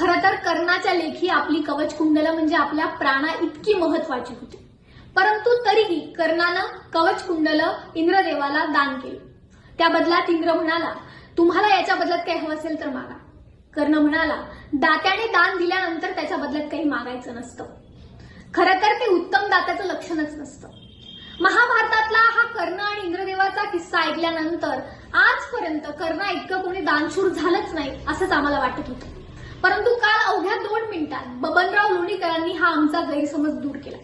खरं तर कर्णाच्या लेखी आपली कवच कुंडलं म्हणजे आपल्या प्राणा इतकी महत्वाची होती. परंतु तरीही कर्णानं कवच कुंडल इंद्रदेवाला दान केलं. त्या बदल्यात इंद्र म्हणाला तुम्हाला याच्या बदल्यात काही हवं असेल तर मागा. कर्ण म्हणाला दात्याने दान दिल्यानंतर त्याच्या बदल्यात काही मागायचं नसतं. खरं तर ते उत्तम दात्याचं लक्षणच नसतं. महाभारतातला हा कर्ण आणि इंद्रदेवाचा किस्सा ऐकल्यानंतर आजपर्यंत कर्णा इतकं कोणी दानशूर झालंच नाही असंच आम्हाला वाटत होतं. परंतु काल अवघ्या दोन मिनिटात बबनराव लोणीकरांनी हा आमचा गैरसमज दूर केला.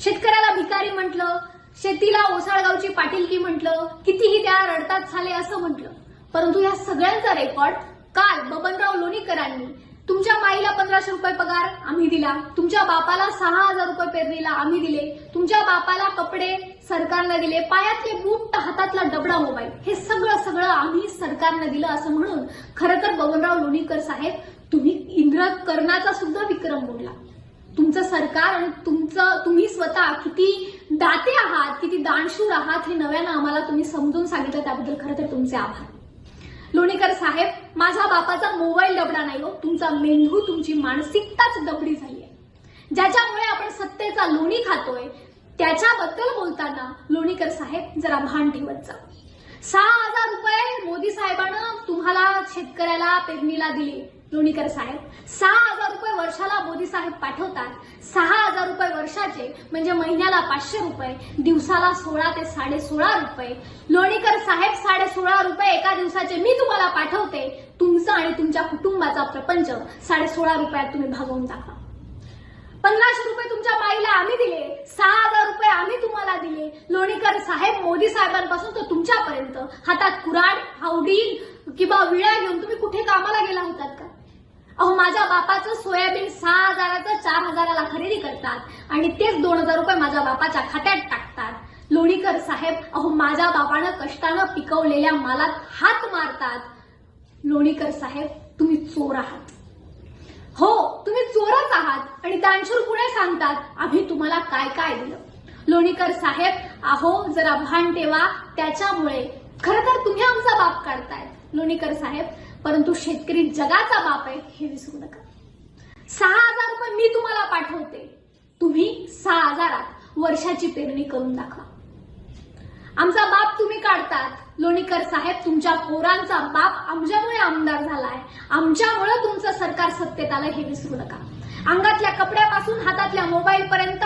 शेतकऱ्याला भिकारी म्हटलं शेतीला ओसाळगावची पाटीलकी म्हटलं कितीही त्या रडतात झाले असं म्हटलं. परंतु या सगळ्यांचा रेकॉर्ड काल बबनराव लोणीकरांनी तुमच्या माईला पंधराशे रुपये पगार आम्ही दिला तुमच्या बापाला सहा हजार रुपये पेरणीला आम्ही दिले तुमच्या बापाला कपडे सरकारनं दिले पायातले बूट हातातला डबडा मोबाईल हे सगळं सगळं आम्ही सरकारनं दिलं असं म्हणून खरं तर बबनराव लोणीकर साहेब तुम्ही इंद्र कर्णाचा सुद्धा विक्रम मोडला. तुमचं सरकार आणि तुमचं तुम्ही स्वतः किती दाते आहात किती दानशूर आहात हे नव्यानं आम्हाला तुम्ही समजून सांगितलं त्याबद्दल खरं तर तुमचे आभार. लोणीकर साहेब माझ्या बापाचा मोबाईल दबडा नाही हो तुमचा मेंदू तुमची मानसिकताच दबडी झाली आहे ज्याच्यामुळे आपण सत्तेचा लोणी खातोय त्याच्याबद्दल बोलताना लोणीकर साहेब जरा भान ठेवत जा. सहा हजार रुपये मोदी साहेबानं तुम्हाला शेतकऱ्याला पेरणीला दिले. लोणीकर साहेब सहा हजार रुपये वर्षाला मोदी साहेब पाठवतात. सहा हजार रुपये वर्षाचे म्हणजे महिन्याला पाचशे रुपये दिवसाला सोळा ते साडे सोळा रुपये. लोणीकर साहेब साडे सोळा रुपये एका दिवसाचे मी तुम्हाला पाठवते. तुमचा आणि तुमच्या कुटुंबाचा प्रपंच साडे सोळा रुपयात तुम्ही भागवून टाका. पन्नास रुपये तुमच्या बाईला आम्ही दिले. सहा हजार रुपये आम्ही तुम्हाला दिले. लोणीकर साहेब मोदी साहेबांपासून तर तुमच्यापर्यंत. हातात कुराड हावडी किंवा विळा घेऊन तुम्ही कुठे कामाला गेला होतात का? अहो माझ्या बापाचं सोयाबीन सहा हजाराचं चार हजाराला खरेदी करतात. आणि तेच दोन हजार रुपये माझ्या बापाच्या खात्यात टाकतात. लोणीकर साहेब अहो माझ्या बापानं कष्टानं पिकवलेल्या मालात हात मारतात. लोणीकर साहेब तुम्ही चोर आहात. हो तुम्ही चोरच आहात. आणि दानशूर पुढे सांगतात आम्ही तुम्हाला काय काय दिलं? लोणीकर साहेब अहो जरा भान ठेवा. त्याच्यामुळे खर तर तुम्ही आमचा बाप काढतायत. लोणीकर साहेब परंतु शेतकरी जगाचा बाप आहे हे विसरू नका. सहा हजार रुपये मी तुम्हाला पाठवते. तुम्ही सहा हजारात वर्षाची पेरणी करून दाखवा. आमचा बाप तुम्ही काढतात. लोणीकर साहेब तुमच्या पोरांचा बाप आमच्यामुळे आमदार झालाय. आमच्यामुळे तुमचं सरकार सत्तेत आलं हे विसरू नका. अंगातल्या कपड्यापासून हातातल्या मोबाईल पर्यंत